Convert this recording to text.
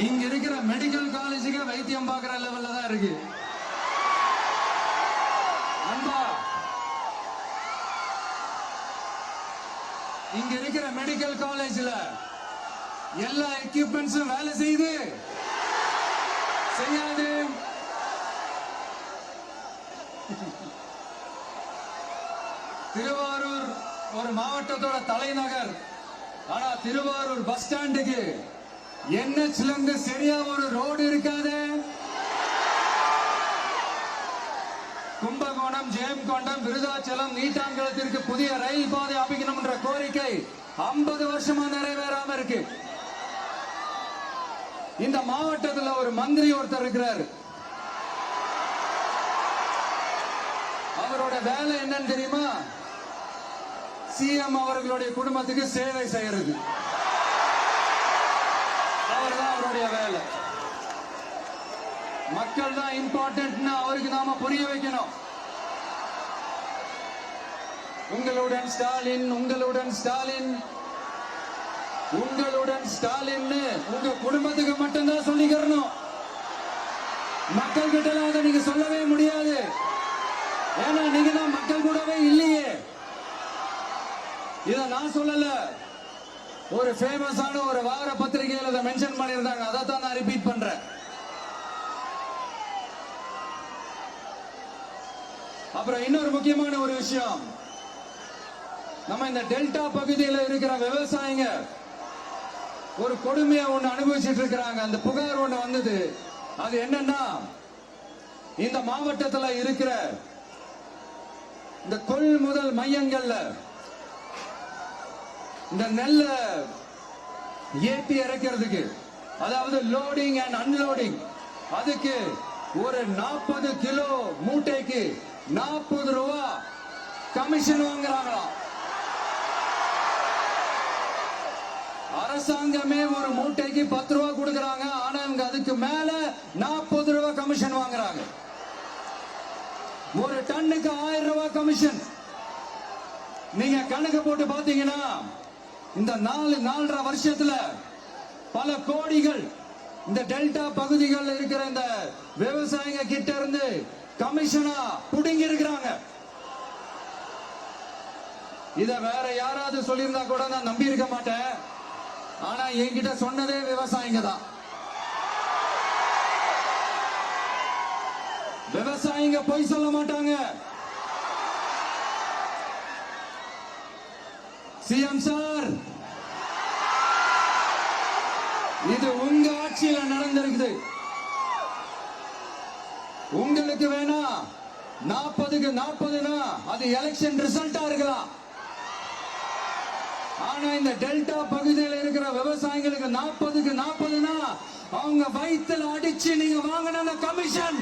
இங்க இருக்கிற மெடிக்கல் காலேஜுக்கு வைத்தியம் பாக்குற லெவல்ல தான் இருக்கு. நண்பா இங்க இருக்கிற மெடிக்கல் காலேஜ்ல எல்லா எக்யூப்மெண்ட்ஸும் வேலை செய்யுது செய்யாது. திருவாரூர் ஒரு மாவட்டத்தோட தலைநகர். ஆனா திருவாரூர் பஸ் ஸ்டாண்டுக்கு என்ஹெச்ல இருந்து சரியா ஒரு ரோடு இருக்காது. கும்பகோணம் ஜெயம்கொண்டம் விருதாச்சலம் நீட்டாங்குளத்திற்கு புதிய ரயில் பாதை அமைக்கணும் என்ற கோரிக்கை 50 வருஷமா நிறைவேறாம இருக்கு. இந்த மாவட்டத்துல ஒரு மந்திரி ஒருத்தர் இருக்கிறார். அவரோட வேலை என்னன்னு தெரியுமா? சிஎம் அவர்களுடைய குடும்பத்துக்கு சேவை செய்யறது. மக்கள் இம்பார்ட்டன்ட்னு அவருக்கு நாம புரிய வைக்கணும். உங்களுடன் ஸ்டாலின் உங்களுடன் ஸ்டாலின். உங்களுடன் ஸ்டாலின் உங்க குடும்பத்துக்கு மட்டும்தான் சொல்லிக்கிறணும் மக்கள் கிட்ட எல்லாம் அதை நீங்க சொல்லவே முடியாது. ஏன்னா நீங்க தான் மக்கள் கூடவே இல்லையே. இத நான் சொல்லல. ஒரு ஃபேமஸான ஒரு வார பத்திரிகையில் அதை மென்ஷன் பண்ணியிருந்தாங்க. அதை தான் நான் ரிப்பீட் பண்றேன். அப்புறம் இன்னொரு முக்கியமான ஒரு விஷயம். நம்ம இந்த டெல்டா பகுதியில் இருக்கிற விவசாயிங்க ஒரு கொடுமையை ஒண்ணு அனுபவிச்சுட்டு இருக்கிறாங்க. அந்த புகார் ஒண்ணு வந்தது. அது என்னன்னா இந்த மாவட்டத்தில் இருக்கிற இந்த கொள்முதல் மையங்கள்ல இந்த நெல்ல ஏற்றி இறக்கிறதுக்கு அதாவது லோடிங் அண்ட் அன்லோடிங் அதுக்கு ஒரு நாற்பது கிலோ மூட்டைக்கு நாற்பது ரூபா கமிஷன் வாங்குறாங்களாம் அரசாங்கமே ஒரு மூட்டைக்கு பத்து ரூபா கொடுக்கறாங்க. ஆனா இவங்க அதுக்கு மேல நாற்பது ரூபா கமிஷன் வாங்குறாங்க. ஒரு டன்னுக்கு ஆயிரம் ரூபாய் கமிஷன் நீங்க கணக்கு போட்டு பாத்தீங்கன்னா இந்த நாலு நாலரை வருஷத்துல பல கோடிகள் இந்த டெல்டா பகுதிகளில் இருக்கிற இந்த விவசாயிங்க கிட்ட இருந்து கமிஷனா புடுங்கி இருக்கிறாங்க இத வேற யாராவது சொல்லியிருந்தா கூட நான் நம்பி இருக்க மாட்டேன். ஆனா என்கிட்ட சொன்னதே விவசாயிங்க தான். விவசாயிங்க பொய் சொல்ல மாட்டாங்க. சிஎம் சார் இது உங்க ஆட்சியில நடந்திருக்குது. உங்களுக்கு வேணா நாற்பதுக்கு நாற்பதுனா அது எலெக்ஷன் ரிசல்ட்டா இருக்கலாம். ஆனா இந்த டெல்டா பகுதியில் இருக்கிற விவசாயிகளுக்கு நாற்பதுக்கு நாற்பதுனா அவங்க வயிற்றுல அடிச்சு நீங்க வாங்கின அந்த கமிஷன்